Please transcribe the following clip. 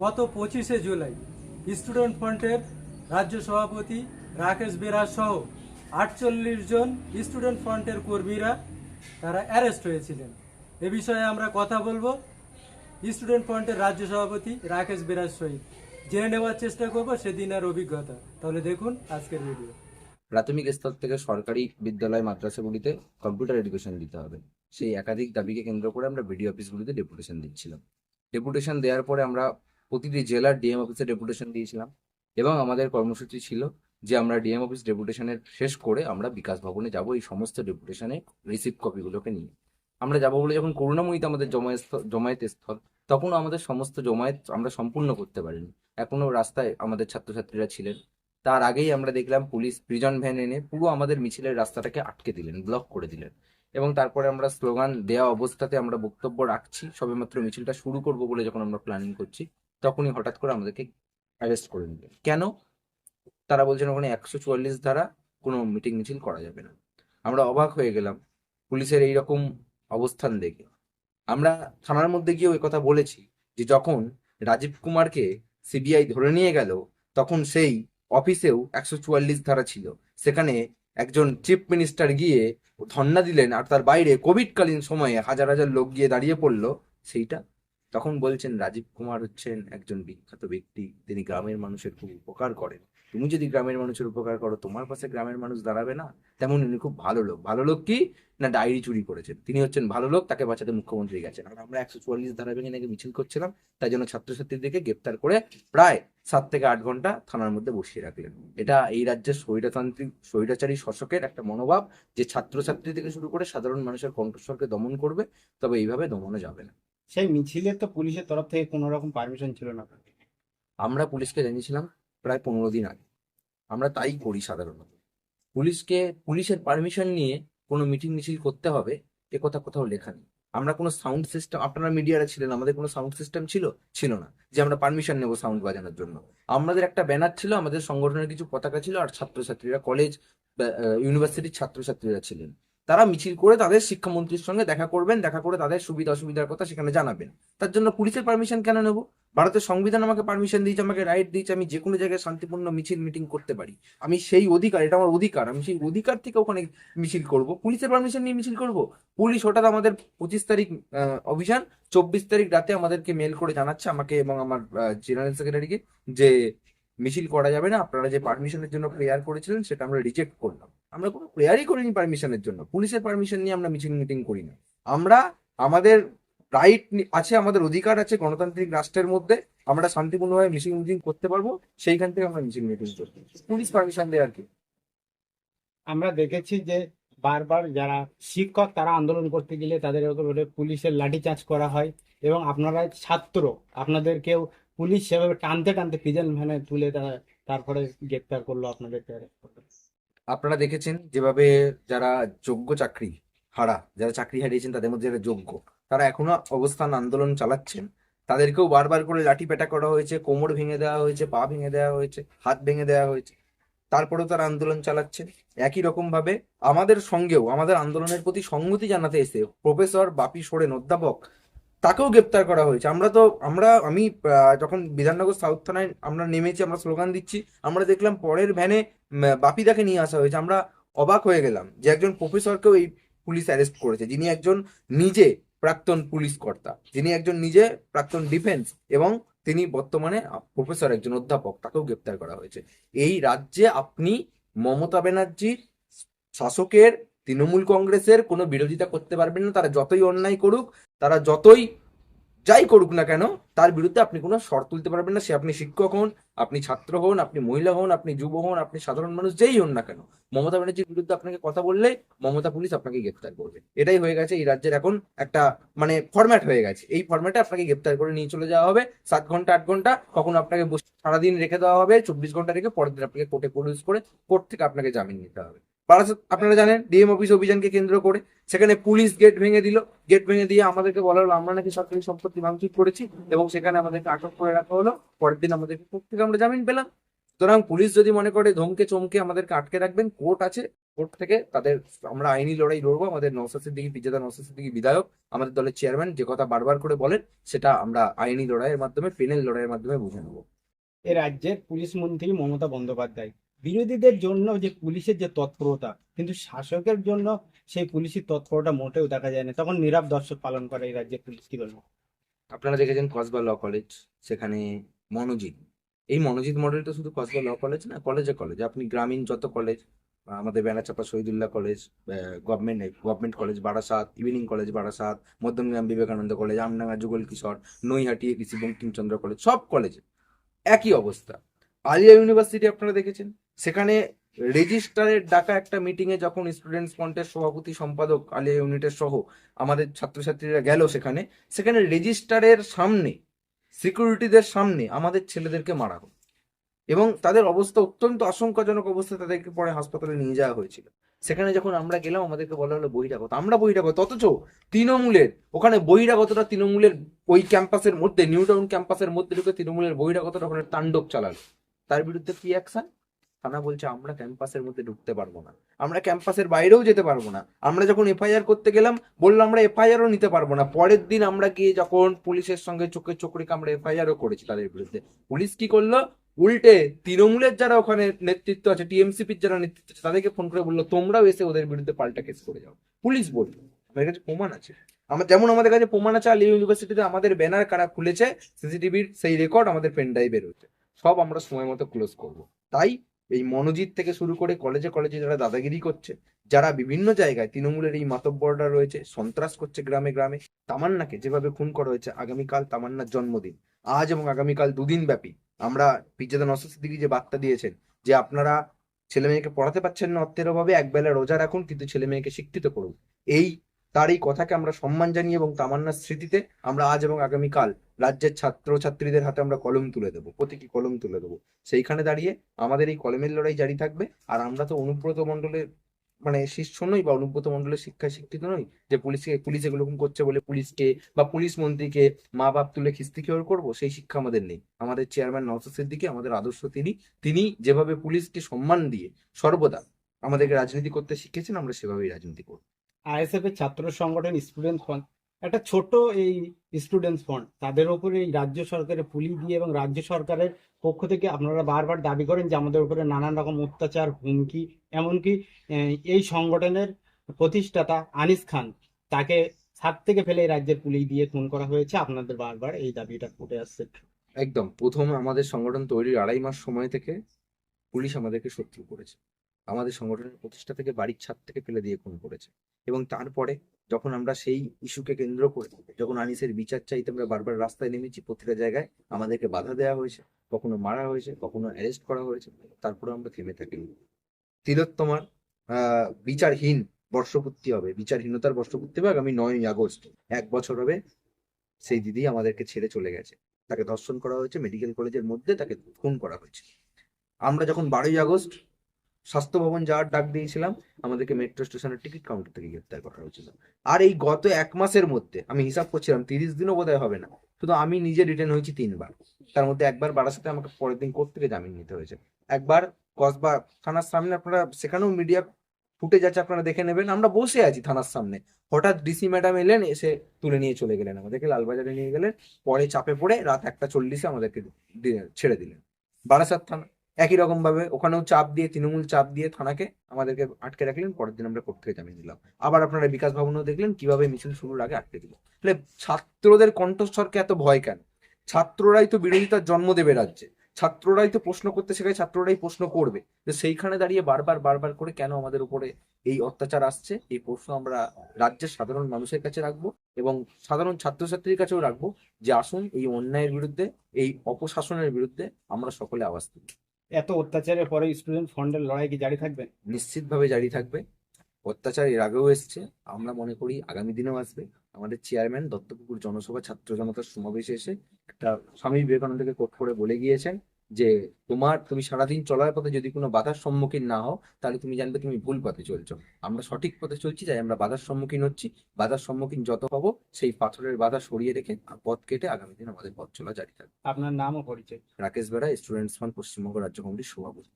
গত পঁচিশে জুলাই স্টুডেন্ট ফ্রন্টের রাজ্য সভাপতি রাকেশ বেরাজ সহ আটচল্লিশ জন স্টুডেন্ট ফ্রন্টের কর্মীরা তারা অ্যারেস্ট হয়েছিলেন। এ বিষয়ে আমরা কথা বলব। স্টুডেন্ট ফ্রন্টের রাজ্য সভাপতি রাকেশ বেরাজ সহিত। জেনে নেওয়ার চেষ্টা করব সেদিনের অভিজ্ঞতা। তাহলে দেখুন আজকের ভিডিও। প্রাথমিক স্তর থেকে সরকারি বিদ্যালয় মাদ্রাসাগুলিতে কম্পিউটার এডুকেশন দিতে হবে। সেই একাধিক দাবিকে কেন্দ্র করে আমরা বিডিও অফিসগুলিতে ডেপুটেশন দিচ্ছিলাম। ডেপুটেশন দেওয়ার পরে আমরা প্রতিটি জেলার ডিএম অফিসে ডেপুটেশন দিয়েছিলাম এবং আমাদের কর্মসূচি ছিল যে আমরা ডিএম অফিস ডেপুটেশনের শেষ করে আমরা বিকাশ ভবনে যাব এই সমস্ত ডেপুটেশনে রিসিভ কপিগুলোকে নিয়ে। আমরা যাব বলে যখন করুণাময়ীতে আমাদের জমায়েত জমায়েত স্থল, তখনও আমাদের সমস্ত জমায়েত আমরা সম্পূর্ণ করতে পারিনি। এখনও রাস্তায় আমাদের ছাত্রছাত্রীরা ছিলেন। তার আগেই আমরা দেখলাম পুলিশ প্রিজন ভ্যান এনে পুরো আমাদের মিছিলের রাস্তাটাকে আটকে দিলেন ব্লক করে দিলেন। এবং তারপরে আমরা স্লোগান দেওয়া অবস্থাতে আমরা বক্তব্য রাখছি, সবেমাত্র মিছিলটা শুরু করব বলে যখন আমরা প্ল্যানিং করছি তখনই হঠাৎ করে আমাদেরকে অ্যারেস্ট করে নিলেন কেন? তারা বলছেন ওখানে একশো চুয়াল্লিশ ধারা কোনো মিটিং মিছিল করা যাবে না। আমরা অবাক হয়ে গেলাম। পুলিশের এই রকম অবস্থান দেখে। আমরা থানার মধ্যে গিয়েও কথা বলেছি যে যখন রাজীব কুমারকে সিবিআই ধরে নিয়ে গেল, তখন সেই অফিসেও একশো চুয়াল্লিশ ধারা ছিল। সেখানে একজন চিফ মিনিস্টার গিয়ে ধর্ণা দিলেন আর তার বাইরে কোভিডকালীন সময়ে হাজার হাজার লোক গিয়ে দাঁড়িয়ে পড়ল। সেইটা তখন বলছেন, রাজীব কুমার হচ্ছেন একজন বিখ্যাত ব্যক্তি। তিনি গ্রামের মানুষের খুব উপকার করেন। তুমি যদি গ্রামের মানুষের উপকার করো, তোমার পাশে গ্রামের মানুষ দাঁড়াবে না? তেমন উনি খুব ভালো লোক। ভালো লোক কি? না, ডায়েরি চুরি করেছেন। তিনি হচ্ছেন ভালো লোক, তাকে বাঁচাতে মুখ্যমন্ত্রী গেছেন। আর আমরা একশো চুয়াল্লিশ ধারা ভেঙে নাকি মিছিল করছিলাম, তাই জন্য ছাত্রছাত্রীদেরকে গ্রেপ্তার করে প্রায় সাত থেকে আট ঘণ্টা থানার মধ্যে বসিয়ে রাখলেন। এটা এই রাজ্যের স্বৈরতান্ত্রিক, স্বৈরাচারী শাসকের একটা মনোভাব, যে ছাত্রছাত্রী থেকে শুরু করে সাধারণ মানুষের কণ্ঠস্বরকে দমন করবে, তবে এইভাবে দমনও যাবে না। সেই মিছিলের তো পুলিশের তরফ থেকে কোনো রকম পারমিশন ছিল না আমরা পুলিশকে জানিয়েছিলাম প্রায় পনেরো দিন আগে। আমরা তাই করি সাধারণত। পুলিশকে, পুলিশের পারমিশন নিয়ে কোনো মিটিং মিছিল করতে হবে, এ কথা কোথাও লেখা নেই। আমরা কোনো সাউন্ড সিস্টেম আপনারা মিডিয়ারা ছিলেন, আমাদের কোনো সাউন্ড সিস্টেম ছিল? ছিল না। যে আমরা পারমিশন নেব সাউন্ড বাজানোর জন্য। আমাদের একটা ব্যানার ছিল, আমাদের সংগঠনের কিছু পতাকা ছিল, আর ছাত্রছাত্রীরা কলেজ ইউনিভার্সিটির ছাত্রছাত্রীরা ছিলেন। তারা মিছিল করে তাদের শিক্ষামন্ত্রীর সঙ্গে দেখা করবেন, দেখা করে তাদের সুবিধা অসুবিধার কথা সেখানে জানাবেন। তার জন্য পুলিশের পারমিশন কেন নেব? ভারতের সংবিধান আমাকে পারমিশন দিয়েছে, আমাকে রাইট দিয়েছে, আমি যে কোনো জায়গায় শান্তিপূর্ণ মিছিল মিটিং করতে পারি। আমি সেই অধিকার, এটা আমার অধিকার, আমি সেই অধিকার থেকে ওখানে মিছিল করব। পুলিশের পারমিশন নিয়ে মিছিল করব? পুলিশ হঠাৎ আমাদের পঁচিশ তারিখ অভিযান, চব্বিশ তারিখ রাতে আমাদেরকে মেল করে জানাচ্ছে আমাকে এবং আমার জেনারেল সেক্রেটারিকে যে মিছিল করা যাবে না, আপনারা যে পারমিশনের জন্য প্রেয়ার করেছিলেন, সেটা আমরা রিজেক্ট করলাম। আমরা কোনো প্রেয়ারই করিনি পারমিশনের জন্য। পুলিশের পারমিশন নিয়ে আমরা মিছিল মিটিং করি না। আমরা আমাদের রাইট আছে, আমাদের অধিকার আছে গণতান্ত্রিক রাষ্ট্রের মধ্যে। আমরা শান্তিপূর্ণভাবে মিছিল মিটিং করতে পারব। সেইখান থেকে আমরা মিছিল মিটিং করব পুলিশ পারমিশন দেয় আর কি। আমরা দেখেছি যে বারবার যারা শিক্ষক, তারা আন্দোলন করতে গেলে তাদের উপরে পুলিশের লাঠিচার্জ করা হয় এবং আপনারা ছাত্র, আপনাদেরকেও পুলিশ সেভাবে টানতে টানতে প্রিজন ভ্যানে তুলে তারা, তারপরে গ্রেপ্তার করল করল। আপনারা দেখেছেন যেভাবে যারা যোগ্য চাকরি হারা, যারা চাকরি হারিয়েছেন তাদের মধ্যে যারা যোগ্য, তারা এখনও অবস্থান আন্দোলন চালাচ্ছেন। তাদেরকেও বারবার করে লাঠি পেটা করা হয়েছে, কোমর ভেঙে দেওয়া হয়েছে, পা ভেঙে দেওয়া হয়েছে, হাত ভেঙে দেওয়া হয়েছে। তারপরেও তারা আন্দোলন চালাচ্ছেন। একই রকম ভাবে আমাদের সঙ্গেও, আমাদের আন্দোলনের প্রতি সংগতি জানাতে এসে প্রফেসর বাপি সোরেন, অধ্যাপক তাকেও গ্রেপ্তার করা হয়েছে। আমরা তো, আমরা, আমি যখন বিধাননগর সাউথ থানায় আমরা নেমেছি, আমরা স্লোগান দিচ্ছি, আমরা দেখলাম পরের ভ্যানে বাপিদাকে নিয়ে আসা হয়েছে। আমরা অবাক হয়ে গেলাম যে একজন প্রফেসরকেও এই পুলিশ অ্যারেস্ট করেছে, যিনি একজন নিজে প্রাক্তন পুলিশ কর্তা, যিনি একজন নিজে প্রাক্তন ডিফেন্স এবং তিনি বর্তমানে প্রফেসর একজন অধ্যাপক, তাকেও গ্রেপ্তার করা হয়েছে। এই রাজ্যে আপনি মমতা ব্যানার্জির শাসকের, তৃণমূল কংগ্রেসের কোনো বিরোধিতা করতে পারবেন না, তারা যতই অন্যায় করুক তারা যতই যাই করুক না কেন, তার বিরুদ্ধে আপনি কোনো স্বর তুলতে পারবেন না। সে আপনি শিক্ষক হন, আপনি ছাত্র হন, আপনি মহিলা হন, আপনি যুব হন, আপনি সাধারণ মানুষ, যেই হন না কেন। মমতা ব্যানার্জির বিরুদ্ধে আপনাকে কথা বললে মমতা পুলিশ আপনাকে গ্রেপ্তার করবে। এটাই হয়ে গেছে এই রাজ্যের এখন একটা মানে ফরম্যাট হয়ে গেছে। এই ফরম্যাটে আপনাকে গ্রেপ্তার করে নিয়ে চলে যাওয়া হবে। সাত ঘণ্টা, আট ঘণ্টা কখনো আপনাকে সারাদিন রেখে দেওয়া হবে। চব্বিশ ঘণ্টা রেখে পরের দিন আপনাকে কোর্টে প্রডিউস করে কোর্ট থেকে আপনাকে জামিন নিতে হবে। বারাসাত, আপনারা জানেন ডিএম অফিস অভিযানকে কেন্দ্র করে সেখানে পুলিশ গেট ভেঙে দিল। গেট ভেঙে দিয়ে আমাদেরকে বলা হলো, আমরা নাকি সরকারি সম্পত্তি ভাঙচুর করেছি এবং সেখানে আমাদেরকে আটক করে রাখা হলো। পরের দিন আমাদেরকে কোর্ট থেকে আমরা জামিন পেলাম। সুতরাং পুলিশ যদি মনে করে ধমকে চমকে আমাদেরকে আটকে রাখবেন, কোর্ট আছে। কোর্ট থেকে তাদের আমরা আইনি লড়াই লড়বো। আমাদের নৌসাদ সিদ্দিকী, বিজেতা নৌসাদ সিদ্দিকী বিধায়ক, আমাদের দলের চেয়ারম্যান যে কথা বারবার করে বলেন, সেটা আমরা আইনি লড়াইয়ের মাধ্যমে পেনেল লড়াইয়ের মাধ্যমে বুঝে নেব। এ রাজ্যের পুলিশ মন্ত্রী মমতা বন্দ্যোপাধ্যায়। বিরোধীদের জন্য যে পুলিশের যে তৎপরতা, কিন্তু শাসকের জন্য সেই পুলিশের তৎপরতা মোটেও দেখা যায় না। তখন নীরব দর্শক পালন করে এই রাজ্যের পুলিশ, কি বলব? আপনারা দেখেছেন কসবা ল কলেজ, সেখানে মনোজিৎ। এই মনোজিৎ মডেল তো শুধু কসবা ল কলেজ না, কলেজে কলেজ। আপনি গ্রামীণ যত কলেজ, আমাদের ব্যানাচাপা Shahidullah college government government college Barasat evening college Barasat, Madhyamgram Vivekananda college, Amdanga Jugal Kishore, Naihati কৃষি বঙ্কিমচন্দ্র কলেজ, সব কলেজে একই অবস্থা। আলিয়া ইউনিভার্সিটি আপনারা দেখেছেন? সেখানে রেজিস্ট্রারের ডাকা একটা মিটিংয়ে যখন স্টুডেন্টস ফ্রন্টের সভাপতি, সম্পাদক, আলিয়া ইউনিটের সহ আমাদের ছাত্রছাত্রীরা গেল সেখানে সেখানে রেজিস্ট্রারের সামনে, সিকিউরিটিদের সামনে আমাদের ছেলেদেরকে মারা হলো। এবং তাদের অবস্থা অত্যন্ত আশঙ্কাজনক অবস্থায় তাদেরকে পরে হাসপাতালে নিয়ে যাওয়া হয়েছিল। সেখানে যখন আমরা গেলাম, আমাদেরকে বলা হলো বহিরাগত। আমরা বহিরাগত, অথচ তৃণমূলের, ওখানে বহিরাগতটা তৃণমূলের ওই ক্যাম্পাসের মধ্যে নিউ টাউন ক্যাম্পাসের মধ্যে ঢুকে তৃণমূলের বহিরাগতটা ওখানে তাণ্ডব চালালো। তার বিরুদ্ধে কি অ্যাকশন থানা বলছে, আমরা ক্যাম্পাসের মধ্যে ঢুকতে পারব না। আমরা ক্যাম্পাসের বাইরেও যেতে পারব না। আমরা যখন এফআইআর করতে গেলাম, বলল, আমরা এফআইআরও নিতে পারব না। পরের দিন আমরা গিয়ে যখন পুলিশের সঙ্গে চোখে চোখ রেখে আমরা এফআইআরও করেছি তাদের বিরুদ্ধে। পুলিশ কি করল? উল্টে তৃণমূলের যারা ওখানে নেতৃত্ব আছে, টিএমসিপির যারা নেতৃত্ব আছে, তাদেরকে ফোন করে বলল, তোমরাও এসে ওদের বিরুদ্ধে পাল্টা কেস করে যাও। পুলিশ বলল আমাদের কাছে প্রমাণ আছে। আমার যেমন আমাদের কাছে প্রমাণ আছে আলী ইউনিভার্সিটিতে আমাদের ব্যানার কারা খুলেছে সিসিটিভির সেই রেকর্ড আমাদের পেন ড্রাইভে রয়েছে। সব আমরা সময় মতো ক্লোজ করব। তাই এই মনোজিৎ থেকে শুরু করে কলেজে কলেজে যারা দাদাগিরি করছে, যারা বিভিন্ন জায়গায় তৃণমূলের এই মাতব্বররা রয়েছে, সন্ত্রাস করছে গ্রামে গ্রামে, তামান্নাকে যেভাবে খুন করা হয়েছে আগামীকাল তামান্নার জন্মদিন। আজ এবং আগামীকাল দুদিন ব্যাপী আমরা পিজ্জাদা নসর সিদ্দিকি যে বার্তা দিয়েছেন যে আপনারা ছেলে মেয়েকে পড়াতে পারছেন না অর্থের অভাবে, একবেলা রোজা রাখুন, কিন্তু ছেলে মেয়েকে শিক্ষিত করুন। এই তার এই কথাকে আমরা সম্মান জানিয়ে এবং তামান্নার স্মৃতিতে আমরা আজ এবং আগামীকাল রাজ্যের ছাত্র ছাত্রীদের হাতে আমরা কলম তুলে দেবো, প্রতীকী কলম তুলে দেবো। সেইখানে দাঁড়িয়ে আমাদের এই কলমের লড়াই জারি থাকবে। আর আমরা তো অনুব্রত মণ্ডলের মানে শিষ্য নই বা অনুব্রত মন্ডলের শিক্ষায় শিক্ষিত নই যে পুলিশকে, পুলিশ এগুলো করছে বলে পুলিশকে বা পুলিশ মন্ত্রীকে মা বাপ তুলে খিস্তি খেয়ে করব, সেই শিক্ষা আমাদের নেই। আমাদের চেয়ারম্যান নওসাদ দিকে আমাদের আদর্শ তিনি তিনি যেভাবে পুলিশকে সম্মান দিয়ে সর্বদা আমাদেরকে রাজনীতি করতে শিখেছেন, আমরা সেভাবেই রাজনীতি করব। আইএসএফ এর ছাত্র সংগঠন স্টুডেন্ট ফ্রন্ট একটা ছোট এই স্টুডেন্টস ফ্রন্ট তাদের উপরে এই রাজ্য সরকারের পুলিশ দিয়ে এবং রাজ্য সরকারের পক্ষ থেকে আপনারা বারবার দাবি করেন যে আমাদের উপরে নানান রকম অত্যাচার, হুমকি, এমনকি এই সংগঠনের প্রতিষ্ঠাতা আনিস খান, তাকে ছাদ থেকে ফেলে এই রাজ্যের পুলিশ দিয়ে খুন করা হয়েছে। আপনাদের বারবার এই দাবিটা উঠে আসছে। একদম। প্রথম আমাদের সংগঠন তৈরির আড়াই মাস সময় থেকে পুলিশ আমাদেরকে শত্রু করেছে। আমাদের সংগঠনের প্রতিষ্ঠা থেকে বাড়ির ছাদ থেকে ফেলে দিয়ে খুন করেছে। এবং তারপরে যখন আমরা সেই ইস্যুকে কেন্দ্র করে যখন আনিসের বিচার চাইতে আমরা বারবার রাস্তায় নেমেছি প্রতিটা জায়গায়। আমাদেরকে বাধা দেওয়া হয়েছে, কখনো মারা হয়েছে, কখনো অ্যারেস্ট করা হয়েছে তারপরে আমরা থেমে থাকিনি। তিলোত্তমার বিচারহীন বর্ষপূর্তি হবে, বিচারহীনতার বর্ষপূর্তি হবে আগামী নয়ই আগস্ট। এক বছর হবে, সেই দিদি আমাদেরকে ছেড়ে চলে গেছে। তাকে ধর্ষণ করা হয়েছে, মেডিকেল কলেজের মধ্যে তাকে খুন করা হয়েছে। আমরা যখন বারোই আগস্ট স্বাস্থ্য ভবন যাওয়ার ডাক দিয়েছিলাম, আমাদেরকে মেট্রো স্টেশনের টিকিট কাউন্টার থেকে গ্রেপ্তার করা হয়েছিল। আর এই গত এক মাসের মধ্যে আমি হিসাব করছিলাম, তিরিশ দিনও বোধহয় হবে না। শুধু আমি নিজে রিটার্ন হয়েছি তিনবার। তার মধ্যে একবার বারাসাতে আমাকে পরের দিন কোর্ট থেকে জামিন নিতে হয়েছে। একবার কসবা থানার সামনে আপনারা, সেখানেও মিডিয়া ফুটে যাচ্ছে আপনারা দেখে নেবেন। আমরা বসে আছি থানার সামনে। হঠাৎ ডিসি ম্যাডাম এলেন, এসে তুলে নিয়ে চলে গেলেন আমাদেরকে, লালবাজারে নিয়ে গেলেন। পরে চাপে পড়ে রাত একটা চল্লিশে আমাদেরকে ছেড়ে দিলেন। বারাসাত থানা একই রকম ভাবে ওখানেও চাপ দিয়ে, তৃণমূল চাপ দিয়ে থানাকে আমাদেরকে আটকে রাখলেন, পরের দিন আমরা কোর্ট থেকে জামিন দিলাম আবার আপনারা বিকাশ ভবনেও দেখলেন কীভাবে মিছিল শুরুর আগে আটকে দিল তাহলে ছাত্রদের কণ্ঠস্বরকে এত ভয় কেন? ছাত্ররাই তো বিরোধিতার জন্ম দেবে রাজ্যে। ছাত্ররাই তো প্রশ্ন করতে শেখায়, ছাত্ররাই প্রশ্ন করবে। তো সেইখানে দাঁড়িয়ে বারবার বারবার করে কেন আমাদের উপরে এই অত্যাচার আসছে? এই প্রশ্ন আমরা রাজ্যের সাধারণ মানুষের কাছে রাখব এবং সাধারণ ছাত্রছাত্রীর কাছেও রাখব যে আসুন এই অন্যায়ের বিরুদ্ধে, এই অপশাসনের বিরুদ্ধে আমরা সকলে আওয়াজ তুলি। এত অত্যাচারের পরে স্টুডেন্ট ফন্ডের লড়াই কি জারি থাকবে? নিশ্চিতভাবে জারি থাকবে। অত্যাচার এর আগেও এসছে। আমরা মনে করি আগামী দিনেও আসবে। আমাদের চেয়ারম্যান দত্তপুকুর জনসভা ছাত্র জনতার সমাবেশে এসে একটা স্বামী বিবেকানন্দকে কোট করে বলে গিয়েছেন। যে তোমার তুমি সারাদিন চলার পথে যদি কোনো বাধার সম্মুখীন না হও তাহলে তুমি জানবে তুমি ভুল পথে চলছো। আমরা সঠিক পথে চলছি তাই আমরা বাধার সম্মুখীন হচ্ছি। বাধার সম্মুখীন যত হব সেই পাথরের বাধা সরিয়ে রেখে পথ কেটে আগামী দিন আমাদের পথ চলা জারি থাকবে। আপনার নাম ও পরিচয়। রাকেশ বেড়া স্টুডেন্টস ফান্ড পশ্চিমবঙ্গ রাজ্য কমিটির সভাপতি।